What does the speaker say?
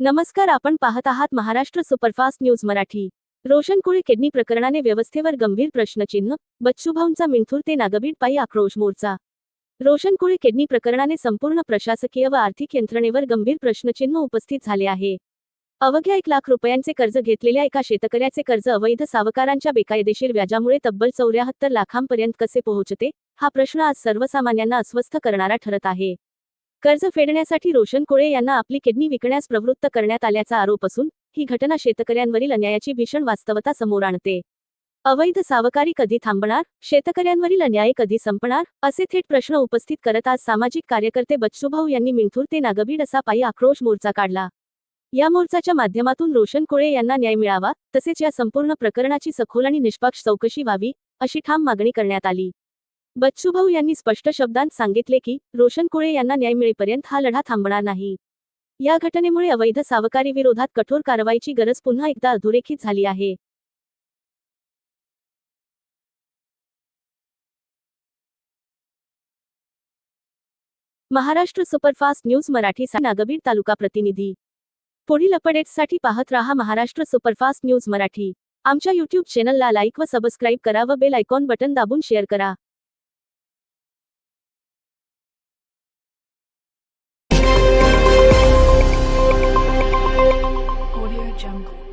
नमस्कार आपण पाहत आहात Maharashtra superfast news Marathi. Roshan Kule kidney प्रकरणाने व्यवस्थेवर गंभीर प्रश्नचिन्ह बच्चूभाऊंचा मिंथूर ते नागबीड पायी आक्रोश मोर्चा. रोशन कुळे किडनी प्रकरणाने संपूर्ण प्रशासकीय व आर्थिक यंत्रणेवर गंभीर प्रश्नचिन्ह उपस्थित झाले आहे. अवघ्या एक लाख रुपयांचे कर्ज घेतलेल्या एका शेतकऱ्याचे कर्ज अवैध सावकारांच्या बेकायदेशीर व्याजामुळे तब्बल चौऱ्याहत्तर लाखांपर्यंत कसे पोहोचते हा प्रश्न आज सर्वसामान्यांना अस्वस्थ करणारा ठरत आहे. कर्ज फेडण्यासाठी रोशन कोळे यांना आपली किडनी विकण्यास प्रवृत्त करण्यात आल्याचा आरोप असून ही घटना शेतकऱ्यांवरील अन्यायाची भीषण वास्तवता समोर आणते. अवैध सावकारी कधी थांबणार? शेतकऱ्यांवरील अन्याय कधी संपणार? असे थेट प्रश्न उपस्थित करत आज सामाजिक कार्यकर्ते बच्चूभाऊ यांनी मिंथूर ते नागबीड असा पायी आक्रोश मोर्चा काढला. या मोर्चाच्या माध्यमातून रोशन कोळे यांना न्याय मिळावा तसेच या संपूर्ण प्रकरणाची सखोल आणि निष्पक्ष चौकशी व्हावी अशी ठाम मागणी करण्यात आली. बच्चूभाऊ यांनी स्पष्ट शब्दांत सांगितले की रोशन कुळे यांना न्याय मिळेपर्यंत हा लढा थांबणार नाही. या घटनेमुळे अवैध सावकारी विरोधात कठोर कारवाईची गरज पुन्हा एकदा अधोरेखित झाली आहे. महाराष्ट्र सुपरफास्ट न्यूज मराठीचा नागबीड तालुका प्रतिनिधी. पुढील अपडेट्ससाठी पाहत रहा महाराष्ट्र सुपरफास्ट न्यूज मराठी. आमच्या यूट्यूब चॅनलला लाईक व सबस्क्राईब करा व बेल आयकॉन बटन दाबून शेअर करा. jungle.